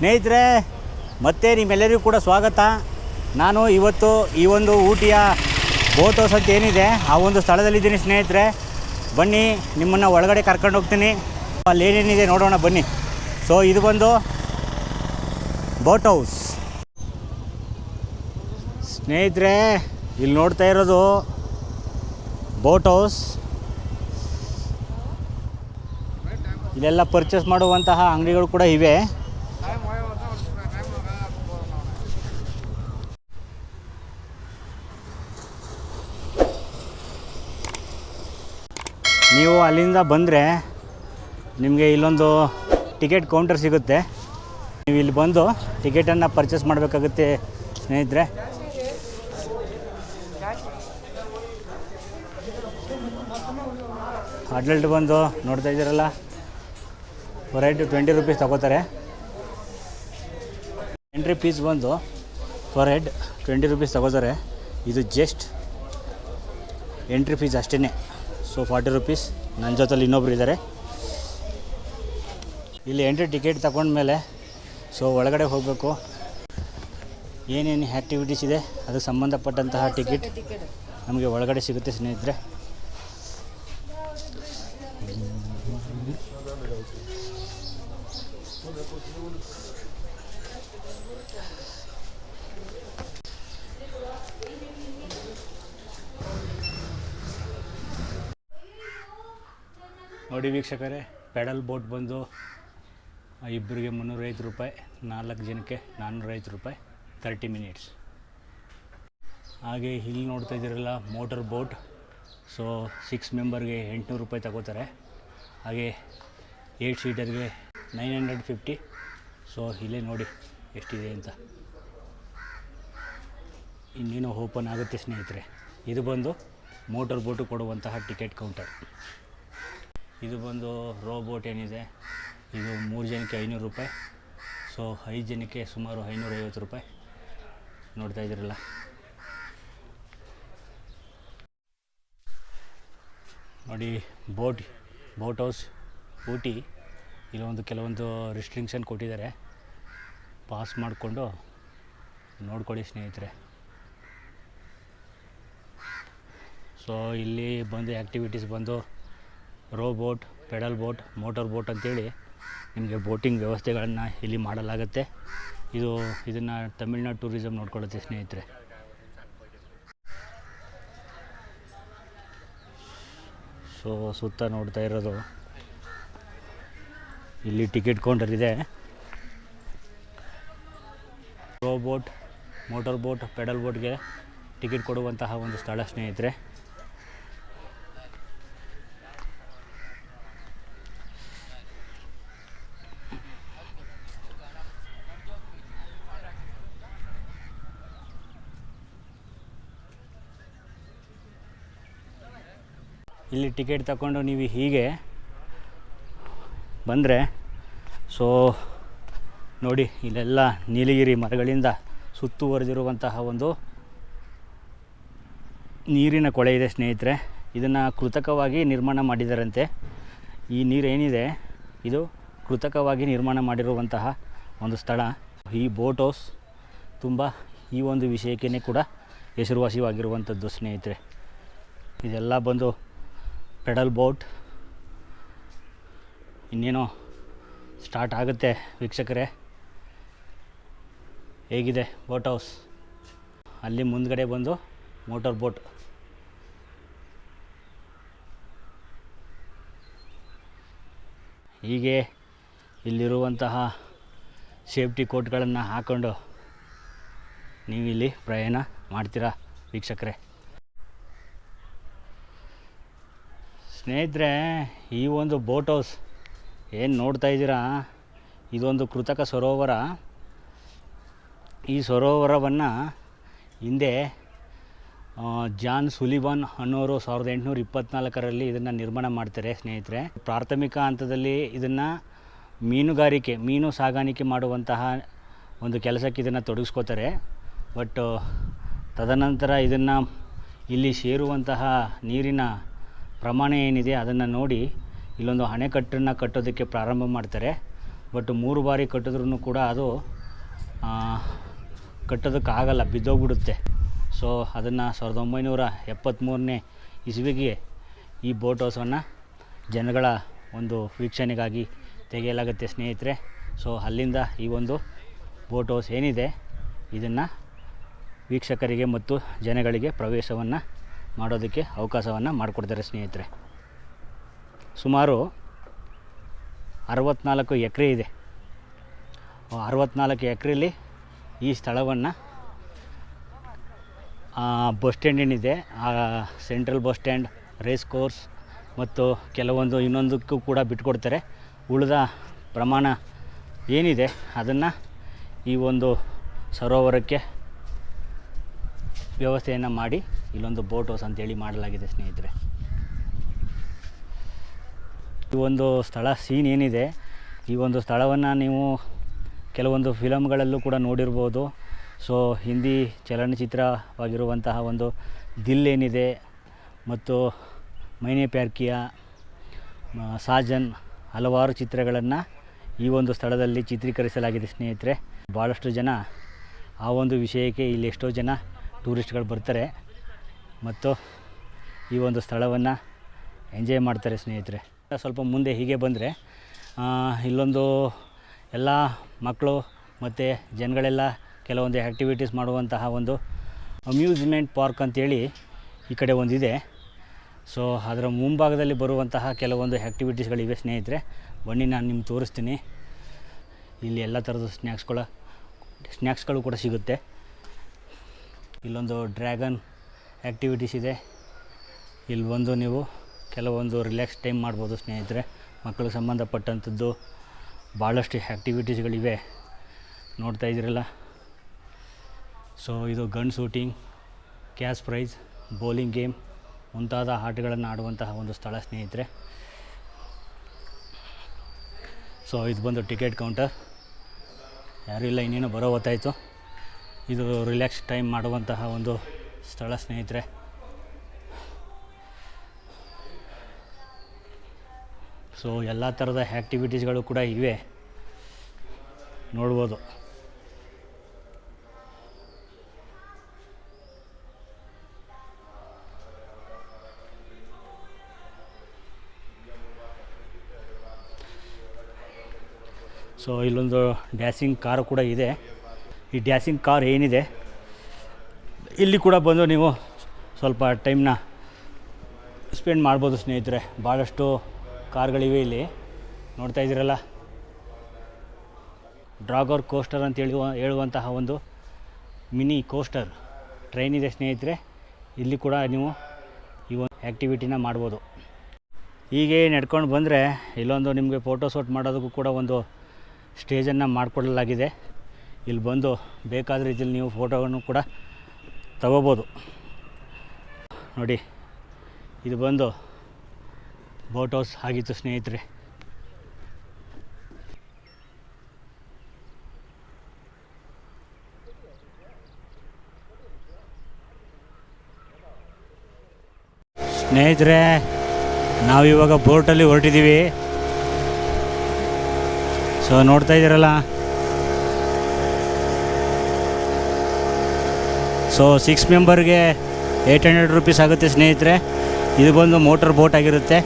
ಸ್ನೇಹಿತರೆ, ಮತ್ತೆ ನಿಮ್ಮೆಲ್ಲರಿಗೂ ಕೂಡ ಸ್ವಾಗತ. ನಾನು ಇವತ್ತು ಈ ಒಂದು ಊಟಿಯ ಬೋಟ್ ಹೌಸ್ ಅಂತ ಏನಿದೆ, ಆ ಒಂದು ಸ್ಥಳದಲ್ಲಿದ್ದೀನಿ ಸ್ನೇಹಿತರೆ. ಬನ್ನಿ, ನಿಮ್ಮನ್ನು ಒಳಗಡೆ ಕರ್ಕೊಂಡು ಹೋಗ್ತೀನಿ. ಅಲ್ಲಿ ಏನೇನಿದೆ ನೋಡೋಣ, ಬನ್ನಿ. ಸೊ ಇದು ಬಂದು ಬೋಟ್ ಹೌಸ್ ಸ್ನೇಹಿತರೆ, ಇಲ್ಲಿ ನೋಡ್ತಾ ಇರೋದು ಬೋಟ್ ಹೌಸ್ ಇಲ್ಲೆಲ್ಲ ಪರ್ಚೇಸ್ ಮಾಡುವಂತಹ ಅಂಗಡಿಗಳು ಕೂಡ ಇವೆ. ನೀವು ಅಲ್ಲಿಂದ ಬಂದರೆ ನಿಮಗೆ ಇಲ್ಲೊಂದು ಟಿಕೆಟ್ ಕೌಂಟರ್ ಸಿಗುತ್ತೆ. ನೀವು ಇಲ್ಲಿ ಬಂದು ಟಿಕೆಟನ್ನು ಪರ್ಚೇಸ್ ಮಾಡಬೇಕಾಗುತ್ತೆ ಸ್ನೇಹಿತರೆ. ಅಡ್ಲಟ್ ಬಂದು ನೋಡ್ತಾ ಇದ್ದೀರಲ್ಲ ವೆರೈಟಿ ಟ್ವೆಂಟಿ ರುಪೀಸ್ ತಗೋತಾರೆ. ಎಂಟ್ರಿ ಫೀಸ್ ಬಂದು ಫರ್ ಹೆಡ್ ಟ್ವೆಂಟಿ ರುಪೀಸ್ ತಗೋತಾರೆ. ಇದು ಜಸ್ಟ್ ಎಂಟ್ರಿ ಫೀಸ್ ಅಷ್ಟೇ ಸೊ ಫಾರ್ಟಿ ರುಪೀಸ್ ನನ್ನ ಜೊತೇಲಿ ಇನ್ನೊಬ್ರು ಇದ್ದಾರೆ ಇಲ್ಲಿ ಎಂಟ್ರಿ ಟಿಕೆಟ್ ತಗೊಂಡ್ಮೇಲೆ ಸೊ ಒಳಗಡೆ ಹೋಗಬೇಕು. ಏನೇನು ಆ್ಯಕ್ಟಿವಿಟೀಸ್ ಇದೆ ಅದಕ್ಕೆ ಸಂಬಂಧಪಟ್ಟಂತಹ ಟಿಕೆಟ್ ನಮಗೆ ಒಳಗಡೆ ಸಿಗುತ್ತೆ ಸ್ನೇಹಿತರೆ. ನೋಡಿ ವೀಕ್ಷಕರೇ, ಪೆಡಲ್ ಬೋಟ್ ಬಂದು ಇಬ್ಬರಿಗೆ ಮುನ್ನೂರೈವತ್ತು ರೂಪಾಯಿ, ನಾಲ್ಕು ಜನಕ್ಕೆ ನಾನ್ನೂರೈವತ್ತು ರೂಪಾಯಿ ತರ್ಟಿ ಮಿನಿಟ್ಸ್ ಹಾಗೆ ಇಲ್ಲಿ ನೋಡ್ತಾ ಇದ್ದೀರಲ್ಲ ಮೋಟರ್ ಬೋಟ್ ಸೊ ಸಿಕ್ಸ್ ಮೆಂಬರ್ಗೆ ಎಂಟುನೂರು ರೂಪಾಯಿ ತಗೋತಾರೆ. ಹಾಗೆ ಏಯ್ಟ್ ಸೀಟರ್ಗೆ ನೈನ್ ಹಂಡ್ರೆಡ್ ಫಿಫ್ಟಿ ಸೊ ಇಲ್ಲೇ ನೋಡಿ ಎಷ್ಟಿದೆ ಅಂತ. ಇನ್ನೇನು ಓಪನ್ ಆಗುತ್ತೆ ಸ್ನೇಹಿತರೆ, ಇದು ಬಂದು ಮೋಟರ್ ಬೋಟು ಕೊಡುವಂತಹ ಟಿಕೆಟ್ ಕೌಂಟರ್ ಇದು ಬಂದು ರೋಬೋಟ್ ಏನಿದೆ, ಇದು ಮೂರು ಜನಕ್ಕೆ ಐನೂರು ರೂಪಾಯಿ. ಸೊ ಐದು ಜನಕ್ಕೆ ಸುಮಾರು ಐನೂರೈವತ್ತು ರೂಪಾಯಿ. ನೋಡ್ತಾ ಇದ್ದೀರಲ್ಲ. ನೋಡಿ, ಬೋಟ್ ಬೋಟ್ ಹೌಸ್, ಊಟಿ. ಇಲ್ಲೊಂದು ಕೆಲವೊಂದು ರಿಸ್ಟ್ರಿಕ್ಷನ್ ಕೊಟ್ಟಿದ್ದಾರೆ. ಪಾಸ್ ಮಾಡಿಕೊಂಡು ನೋಡ್ಕೊಳ್ಳಿ ಸ್ನೇಹಿತರೆ. ಸೊ ಇಲ್ಲಿ ಬಂದು ಆ್ಯಕ್ಟಿವಿಟೀಸ್ ಬಂದು row boat pedal boat motor boat ಅಂತೇಳಿ ನಿಮಗೆ ಬೋಟಿಂಗ್ ವ್ಯವಸ್ಥೆಗಳನ್ನು ಇಲ್ಲಿ ಮಾಡಲಾಗುತ್ತೆ. ಇದು ಇದನ್ನು ತಮಿಳ್ನಾಡು ಟೂರಿಸಮ್ ನೋಡ್ಕೊಳ್ಳುತ್ತೆ ಸ್ನೇಹಿತರೆ. ಸೊ ಸುತ್ತ ನೋಡ್ತಾ ಇರೋದು ಇಲ್ಲಿ ಟಿಕೆಟ್ ಕೌಂಟರ್ ಇದೆ. Row boat motor boat pedal ಬೋಟ್ಗೆ ticket ಕೊಡುವಂತಹ ಒಂದು ಸ್ಥಳ ಸ್ನೇಹಿತರೆ. ಇಲ್ಲಿ ಟಿಕೆಟ್ ತಗೊಂಡು ನೀವು ಹೀಗೆ ಬಂದರೆ ಸೊ ನೋಡಿ, ಇಲ್ಲೆಲ್ಲ ನೀಲಗಿರಿ ಮರಗಳಿಂದ ಸುತ್ತುವರೆದಿರುವಂತಹ ಒಂದು ನೀರಿನ ಕೊಳೆ ಇದೆ ಸ್ನೇಹಿತರೆ. ಇದನ್ನು ಕೃತಕವಾಗಿ ನಿರ್ಮಾಣ ಮಾಡಿದರಂತೆ. ಈ ನೀರು ಏನಿದೆ ಇದು ಕೃತಕವಾಗಿ ನಿರ್ಮಾಣ ಮಾಡಿರುವಂತಹ ಒಂದು ಸ್ಥಳ. ಈ ಬೋಟ್ ಹೌಸ್ ತುಂಬ ಈ ಒಂದು ವಿಷಯಕ್ಕೇ ಕೂಡ ಹೆಸರುವಾಸಿಯಾಗಿರುವಂಥದ್ದು ಸ್ನೇಹಿತರೆ. ಇದೆಲ್ಲ ಬಂದು ಪೆಡಲ್ ಬೋಟ್. ಇನ್ನೇನೋ ಸ್ಟಾರ್ಟ್ ಆಗುತ್ತೆ ವೀಕ್ಷಕರೇ. ಹೇಗಿದೆ ಬೋಟ್ ಹೌಸ್? ಅಲ್ಲಿ ಮುಂದ್ಗಡೆ ಬಂದು ಮೋಟರ್ ಬೋಟ್. ಹೀಗೆ ಇಲ್ಲಿರುವಂತಹ ಸೇಫ್ಟಿ ಕೋಟ್ಗಳನ್ನು ಹಾಕ್ಕೊಂಡು ನೀವು ಇಲ್ಲಿ ಪ್ರಯಾಣ ಮಾಡ್ತೀರಾ ವೀಕ್ಷಕರೇ? ಸ್ನೇಹಿತರೆ, ಈ ಒಂದು ಬೋಟ್ ಹೌಸ್ ಏನು ನೋಡ್ತಾ ಇದ್ದೀರಾ? ಇದೊಂದು ಕೃತಕ ಸರೋವರ. ಈ ಸರೋವರವನ್ನು ಹಿಂದೆ ಜಾನ್ ಸುಲಿಬಾನ್ ಅನ್ನೋರು ಸಾವಿರದ ಎಂಟುನೂರ ಇಪ್ಪತ್ನಾಲ್ಕರಲ್ಲಿ ಇದನ್ನು ನಿರ್ಮಾಣ ಮಾಡ್ತಾರೆ ಸ್ನೇಹಿತರೆ. ಪ್ರಾಥಮಿಕ ಹಂತದಲ್ಲಿ ಇದನ್ನು ಮೀನುಗಾರಿಕೆ, ಮೀನು ಸಾಗಾಣಿಕೆ ಮಾಡುವಂತಹ ಒಂದು ಕೆಲಸಕ್ಕೆ ಇದನ್ನು ತೊಡಗಿಸ್ಕೋತಾರೆ. ಬಟ್, ತದನಂತರ ಇದನ್ನು ಇಲ್ಲಿ ಸೇರುವಂತಹ ನೀರಿನ ಪ್ರಮಾಣ ಏನಿದೆ ಅದನ್ನು ನೋಡಿ ಇಲ್ಲೊಂದು ಅಣೆಕಟ್ಟನ್ನು ಕಟ್ಟೋದಕ್ಕೆ ಪ್ರಾರಂಭ ಮಾಡ್ತಾರೆ. ಬಟ್ ಮೂರು ಬಾರಿ ಕಟ್ಟಿದ್ರೂ ಕೂಡ ಅದು ಕಟ್ಟೋದಕ್ಕಾಗಲ್ಲ, ಬಿದ್ದೋಗ್ಬಿಡುತ್ತೆ. ಸೊ ಅದನ್ನು ಸಾವಿರದ ಒಂಬೈನೂರ ಎಪ್ಪತ್ತ್ಮೂರನೇ ಇಸ್ವಿಗೆ ಈ ಬೋಟ್ ಹೌಸನ್ನು ಜನಗಳ ಒಂದು ವೀಕ್ಷಣೆಗಾಗಿ ತೆಗೆಯಲಾಗುತ್ತೆ ಸ್ನೇಹಿತರೆ. ಸೊ ಅಲ್ಲಿಂದ ಈ ಒಂದು ಬೋಟ್ ಹೌಸ್ ಏನಿದೆ, ಇದನ್ನು ವೀಕ್ಷಕರಿಗೆ ಮತ್ತು ಜನಗಳಿಗೆ ಪ್ರವೇಶವನ್ನು ಮಾಡೋದಕ್ಕೆ ಅವಕಾಶವನ್ನು ಮಾಡಿಕೊಡ್ತಾರೆ ಸ್ನೇಹಿತರೆ. ಸುಮಾರು ಅರವತ್ನಾಲ್ಕು ಎಕರೆ ಇದೆ. ಅರವತ್ನಾಲ್ಕು ಎಕರೆಯಲ್ಲಿ ಈ ಸ್ಥಳವನ್ನು ಬಸ್ ಸ್ಟ್ಯಾಂಡ್ ಏನಿದೆ ಆ, central bus stand, race course ಮತ್ತು ಕೆಲವೊಂದು ಇನ್ನೊಂದಕ್ಕೂ ಕೂಡ ಬಿಟ್ಕೊಡ್ತಾರೆ. ಉಳಿದ ಪ್ರಮಾಣ ಏನಿದೆ ಅದನ್ನು ಈ ಒಂದು ಸರೋವರಕ್ಕೆ ವ್ಯವಸ್ಥೆಯನ್ನು ಮಾಡಿ ಇಲ್ಲೊಂದು ಬೋಟ್ ಹೌಸ್ ಅಂತೇಳಿ ಮಾಡಲಾಗಿದೆ ಸ್ನೇಹಿತರೆ. ಈ ಒಂದು ಸ್ಥಳ ಸೀನ್ ಏನಿದೆ, ಈ ಒಂದು ಸ್ಥಳವನ್ನು ನೀವು ಕೆಲವೊಂದು ಫಿಲಮ್ಗಳಲ್ಲೂ ಕೂಡ ನೋಡಿರ್ಬೋದು. ಸೊ ಹಿಂದಿ ಚಲನಚಿತ್ರವಾಗಿರುವಂತಹ ಒಂದು ದಿಲ್ ಏನಿದೆ ಮತ್ತು ಮೈನೆ ಪ್ಯಾರ್ಕಿಯ ಸಾಜನ್ ಹಲವಾರು ಚಿತ್ರಗಳನ್ನು ಈ ಒಂದು ಸ್ಥಳದಲ್ಲಿ ಚಿತ್ರೀಕರಿಸಲಾಗಿದೆ ಸ್ನೇಹಿತರೆ. ಭಾಳಷ್ಟು ಜನ ಆ ಒಂದು ವಿಷಯಕ್ಕೆ ಇಲ್ಲಿ ಎಷ್ಟೋ ಜನ ಟೂರಿಸ್ಟ್ಗಳು ಬರ್ತಾರೆ. ಮತ್ತು ಈ ಒಂದು ಸ್ಥಳವನ್ನು ಎಂಜಾಯ್ ಮಾಡ್ತಾರೆ ಸ್ನೇಹಿತರೆ. ಸ್ವಲ್ಪ ಮುಂದೆ ಹೀಗೆ ಬಂದರೆ ಇಲ್ಲೊಂದು ಎಲ್ಲ ಮಕ್ಕಳು ಮತ್ತು ಜನಗಳೆಲ್ಲ ಕೆಲವೊಂದು ಆ್ಯಕ್ಟಿವಿಟೀಸ್ ಮಾಡುವಂತಹ ಒಂದು ಅಮ್ಯೂಸ್ಮೆಂಟ್ ಪಾರ್ಕ್ ಅಂತೇಳಿ ಈ ಕಡೆ ಒಂದಿದೆ. ಸೊ ಅದರ ಮುಂಭಾಗದಲ್ಲಿ ಬರುವಂತಹ ಕೆಲವೊಂದು ಆ್ಯಕ್ಟಿವಿಟೀಸ್ಗಳಿವೆ ಸ್ನೇಹಿತರೆ. ಬನ್ನಿ ನಾನು ನಿಮ್ಗೆ ತೋರಿಸ್ತೀನಿ. ಇಲ್ಲಿ ಎಲ್ಲ ಥರದ ಸ್ನ್ಯಾಕ್ಸ್ಗಳ ಸ್ನ್ಯಾಕ್ಸ್ಗಳು ಕೂಡ ಸಿಗುತ್ತೆ. ಇಲ್ಲೊಂದು ಡ್ರ್ಯಾಗನ್ ಆ್ಯಕ್ಟಿವಿಟೀಸ್ ಇದೆ. ಇಲ್ಲಿ ಬಂದು ನೀವು ಕೆಲವೊಂದು ರಿಲ್ಯಾಕ್ಸ್ ಟೈಮ್ ಮಾಡ್ಬೋದು ಸ್ನೇಹಿತರೆ. ಮಕ್ಕಳಿಗೆ ಸಂಬಂಧಪಟ್ಟಂಥದ್ದು ಭಾಳಷ್ಟು ಆ್ಯಕ್ಟಿವಿಟೀಸ್ಗಳಿವೆ ನೋಡ್ತಾ ಇದ್ದೀರಲ್ಲ? ಸೊ ಇದು gun shooting cash prize bowling game ಮುಂತಾದ ಆಟಗಳನ್ನು ಆಡುವಂತಹ ಒಂದು ಸ್ಥಳ ಸ್ನೇಹಿತರೆ. ಸೊ ಇದು ಬಂದು ಟಿಕೆಟ್ ಕೌಂಟರ್ ಯಾರೂ ಇಲ್ಲ ಇನ್ನೇನು ಬರೋ ಹೊತ್ತಾಯಿತು. ಇದು ರಿಲ್ಯಾಕ್ಸ್ ಟೈಮ್ ಮಾಡುವಂತಹ ಒಂದು ಸ್ಥಳ ಸ್ನೇಹಿತರೆ. ಸೊ ಎಲ್ಲ ಥರದ ಆ್ಯಕ್ಟಿವಿಟೀಸ್ಗಳು ಕೂಡ ಇವೆ. ನೋಡ್ಬೋದು. ಸೊ ಇಲ್ಲೊಂದು ಡ್ಯಾಸಿಂಗ್ ಕಾರ್ ಕೂಡ ಇದೆ. ಈ ಡ್ಯಾಸಿಂಗ್ ಕಾರ್ ಏನಿದೆ? ಇಲ್ಲಿ ಕೂಡ ಬಂದು ನೀವು ಸ್ವಲ್ಪ ಟೈಮ್ನ ಸ್ಪೆಂಡ್ ಮಾಡ್ಬೋದು ಸ್ನೇಹಿತರೆ. ಭಾಳಷ್ಟು ಕಾರ್ಗಳಿವೆ ಇಲ್ಲಿ. ನೋಡ್ತಾ ಇದ್ದೀರಲ್ಲ? ಡ್ರಾಗರ್ ಕೋಸ್ಟರ್ ಅಂತ ಹೇಳುವ, ಹೇಳುವಂತಹ ಒಂದು ಮಿನಿ ಕೋಸ್ಟರ್ ಟ್ರೈನ್ ಇದೆ ಸ್ನೇಹಿತರೆ. ಇಲ್ಲಿ ಕೂಡ ನೀವು ಈ ಒಂದು ಆ್ಯಕ್ಟಿವಿಟಿನ ಮಾಡ್ಬೋದು. ಹೀಗೆ ನಡ್ಕೊಂಡು ಬಂದರೆ ಇಲ್ಲೊಂದು ನಿಮಗೆ ಫೋಟೋ ಶೂಟ್ ಮಾಡೋದಕ್ಕೂ ಕೂಡ ಒಂದು ಸ್ಟೇಜನ್ನು ಮಾಡಿಕೊಡಲಾಗಿದೆ. ಇಲ್ಲಿ ಬಂದು ಬೇಕಾದ ರೀತಿಯಲ್ಲಿ ನೀವು ಫೋಟೋವನ್ನು ಕೂಡ ತಗೋಬೋದು. ನೋಡಿ, ಇದು ಬಂದು ಬೋಟ್ ಹೌಸ್ ಆಗಿತ್ತು ಸ್ನೇಹಿತರೆ. ಸ್ನೇಹಿತರೆ, ನಾವಿವಾಗ ಬೋಟಲ್ಲಿ ಹೊರಟಿದ್ದೀವಿ. ಸೊ ನೋಡ್ತಾ ಇದ್ದೀರಲ್ಲ? ಸೊ ಸಿಕ್ಸ್ ಮೆಂಬರ್ಗೆ ಏಯ್ಟ್ ಹಂಡ್ರೆಡ್ ರುಪೀಸ್ ಆಗುತ್ತೆ ಸ್ನೇಹಿತರೆ. ಇದು ಬಂದು ಮೋಟರ್ ಬೋಟ್ ಆಗಿರುತ್ತೆ.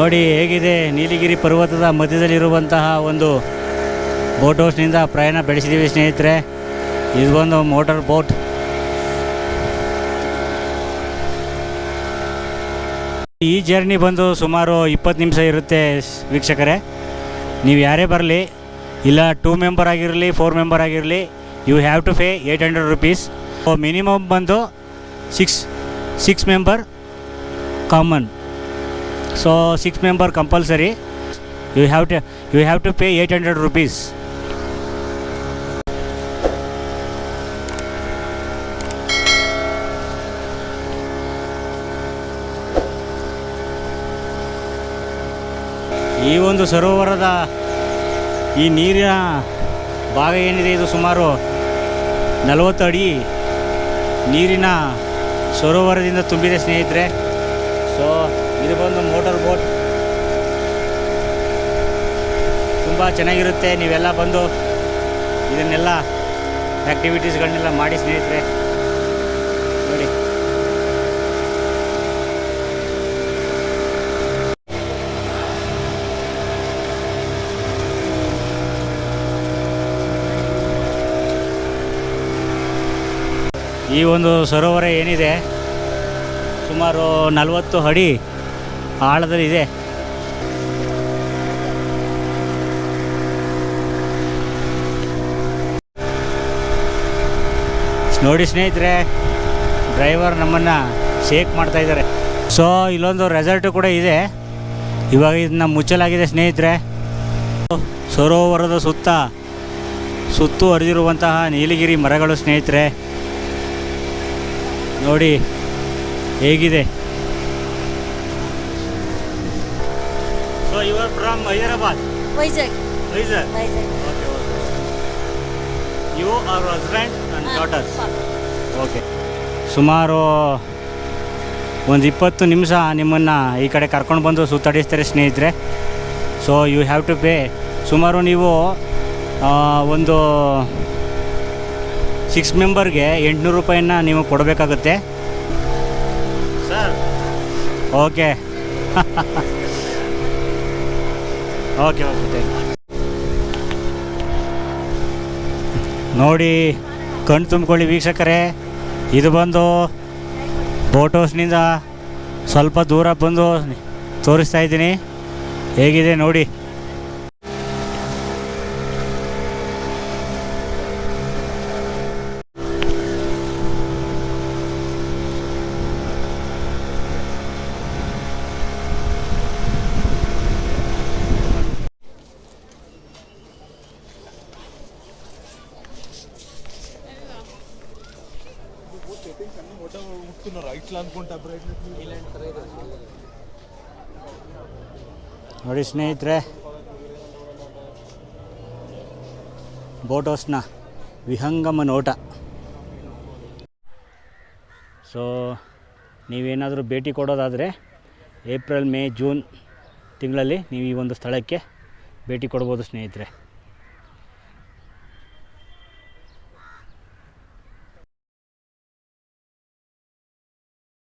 ನೋಡಿ ಹೇಗಿದೆ ನೀಲಗಿರಿ ಪರ್ವತದ ಮಧ್ಯದಲ್ಲಿರುವಂತಹ ಒಂದು ಬೋಟ್ ಹೌಸ್ನಿಂದ ಪ್ರಯಾಣ ಬೆಳೆಸಿದ್ದೀವಿ ಸ್ನೇಹಿತರೆ. ಇದು ಒಂದು ಮೋಟರ್ ಬೋಟ್ ಈ ಜರ್ನಿ ಬಂದು ಸುಮಾರು ಇಪ್ಪತ್ತು ನಿಮಿಷ ಇರುತ್ತೆ ವೀಕ್ಷಕರೇ. ನೀವು ಯಾರೇ ಬರಲಿ, ಇಲ್ಲ ಟೂ ಮೆಂಬರ್ ಆಗಿರಲಿ ಫೋರ್ ಮೆಂಬರ್ ಆಗಿರಲಿ you have to pay eight hundred rupees minimum ಬಂದು six six member common so six member compulsory you have to you have to pay eight hundred rupees ಈ ಒಂದು ಸರೋವರದ ಈ ನೀರಿನ ಭಾಗ ಏನಿದೆ ಇದು ಸುಮಾರು ನಲವತ್ತು ಅಡಿ ನೀರಿನ ಸರೋವರದಿಂದ ತುಂಬಿದೆ ಸ್ನೇಹಿತರೆ. ಸೊ ಇದು ಬಂದು ಮೋಟರ್ ಬೋಟ್ ತುಂಬ ಚೆನ್ನಾಗಿರುತ್ತೆ, ನೀವೆಲ್ಲ ಬಂದು ಇದನ್ನೆಲ್ಲ ಆ್ಯಕ್ಟಿವಿಟೀಸ್ಗಳನ್ನೆಲ್ಲ ಮಾಡಿ ಸ್ನೇಹಿತರೆ. ನೋಡಿ. ಈ ಒಂದು ಸರೋವರ ಏನಿದೆ? ಸುಮಾರು ನಲವತ್ತು ಅಡಿ ಆಳದಲ್ಲಿದೆ ನೋಡಿ ಸ್ನೇಹಿತರೆ ಡ್ರೈವರ್ ನಮ್ಮನ್ನು ಶೇಕ್ ಮಾಡ್ತಾ ಇದ್ದಾರೆ. ಸೊ ಇಲ್ಲೊಂದು ರೆಸಾರ್ಟು ಕೂಡ ಇದೆ. ಇವಾಗ ಇದನ್ನ ಮುಚ್ಚಲಾಗಿದೆ ಸ್ನೇಹಿತರೆ. ಸರೋವರದ ಸುತ್ತ ಸುತ್ತು ಹರಿದಿರುವಂತಹ ನೀಲಗಿರಿ ಮರಗಳು ಸ್ನೇಹಿತರೆ. ನೋಡಿ, ಹೇಗಿದೆ? So your from Hyderabad Vizag Vizag okay okay you are husband and daughters okay ಸುಮಾರು ಒಂದು ಇಪ್ಪತ್ತು ನಿಮಿಷ ನಿಮ್ಮನ್ನು ಈ ಕಡೆ ಕರ್ಕೊಂಡು ಬಂದು ಸುತ್ತಾಡಿಸ್ತಾರೆ ಸ್ನೇಹಿತರೆ. So you have to pay ಸುಮಾರು ನೀವು ಒಂದು ಸಿಕ್ಸ್ ಮೆಂಬರ್ಗೆ ಎಂಟುನೂರು ರೂಪಾಯಿನ ನೀವು ಕೊಡಬೇಕಾಗುತ್ತೆ. Sir okay okay okay thank you ನೋಡಿ, ಕಣ್ಣು ತುಂಬಿಕೊಳ್ಳಿ ವೀಕ್ಷಕರೇ. ಇದು ಬಂದು ಬೋಟ್ ಹೌಸ್ನಿಂದ ಸ್ವಲ್ಪ ದೂರ ಬಂದು ತೋರಿಸ್ತಾ ಇದ್ದೀನಿ. ಹೇಗಿದೆ ನೋಡಿ. ನೋಡಿ ಸ್ನೇಹಿತರೆ ಬೋಟ್ ಹೌಸ್ನ ವಿಹಂಗಮ ನೋಟ. ಸೊ ನೀವೇನಾದರೂ ಭೇಟಿ ಕೊಡೋದಾದರೆ ಏಪ್ರಿಲ್, ಮೇ, ಜೂನ್ ತಿಂಗಳಲ್ಲಿ ನೀವು ಈ ಒಂದು ಸ್ಥಳಕ್ಕೆ ಭೇಟಿ ಕೊಡ್ಬೋದು ಸ್ನೇಹಿತರೆ.